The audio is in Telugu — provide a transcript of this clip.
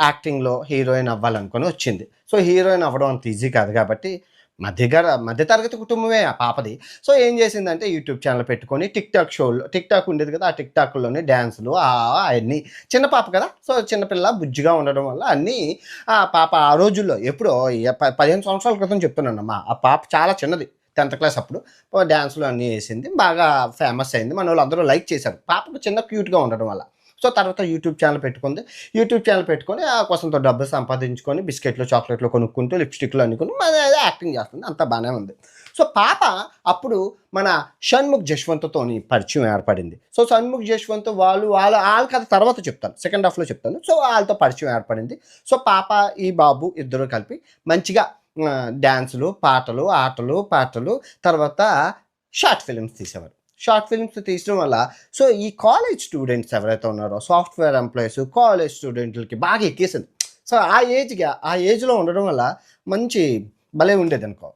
యాక్టింగ్లో హీరోయిన్ అవ్వాలనుకొని వచ్చింది. సో హీరోయిన్ అవ్వడం అంత ఈజీ కాదు కాబట్టి మధ్యగర మధ్యతరగతి కుటుంబమే ఆ పాపది. సో ఏం చేసిందంటే యూట్యూబ్ ఛానల్ పెట్టుకొని టిక్ టాక్ షోలో టిక్ టాక్ ఉండేది కదా ఆ టిక్ టాక్లోనే డ్యాన్సులు ఆ చిన్న పాప కదా సో చిన్నపిల్ల బుజ్జిగా ఉండడం వల్ల అన్నీ ఆ పాప ఆ రోజుల్లో ఎప్పుడో పదిహేను సంవత్సరాల క్రితం చెప్తున్నానమ్మా. ఆ పాప చాలా చిన్నది టెన్త్ క్లాస్ అప్పుడు. డ్యాన్సులు డ్యాన్స్లు అన్నీ వేసింది బాగా ఫేమస్ అయింది. మన వాళ్ళు అందరూ లైక్ చేశారు. పాపకు చిన్న క్యూట్గా ఉండడం వల్ల. సో తర్వాత యూట్యూబ్ ఛానల్ పెట్టుకుంది. యూట్యూబ్ ఛానల్ పెట్టుకొని ఆ కోసంతో డబ్బులు సంపాదించుకొని బిస్కెట్లు చాక్లెట్లు కొనుక్కుంటూ లిప్స్టిక్లు అనుకుని మన అదే యాక్టింగ్ చేస్తుంది. అంత బాగానే ఉంది. సో పాప అప్పుడు మన షణ్ముఖ్ జశ్వంత్తో పరిచయం ఏర్పడింది. సో షణ్ముఖ్ జశ్వంత్ వాళ్ళు వాళ్ళ వాళ్ళ కథ తర్వాత చెప్తాను. సెకండ్ హాఫ్లో చెప్తాను. సో వాళ్ళతో పరిచయం ఏర్పడింది. సో పాప ఈ బాబు ఇద్దరు కలిపి మంచిగా డ్యాన్సులు పాటలు ఆటలు పాటలు తర్వాత షార్ట్ ఫిల్మ్స్ తీసేవారు. షార్ట్ ఫిల్మ్స్ తీసడం వల్ల. సో ఈ కాలేజ్ స్టూడెంట్స్ ఎవరైతే ఉన్నారో సాఫ్ట్వేర్ ఎంప్లాయీస్ కాలేజ్ స్టూడెంట్లకి బాగా ఎక్కేసింది. సో ఆ ఏజ్గా ఆ ఏజ్లో ఉండడం వల్ల మంచి భలే ఉండేది అనుకో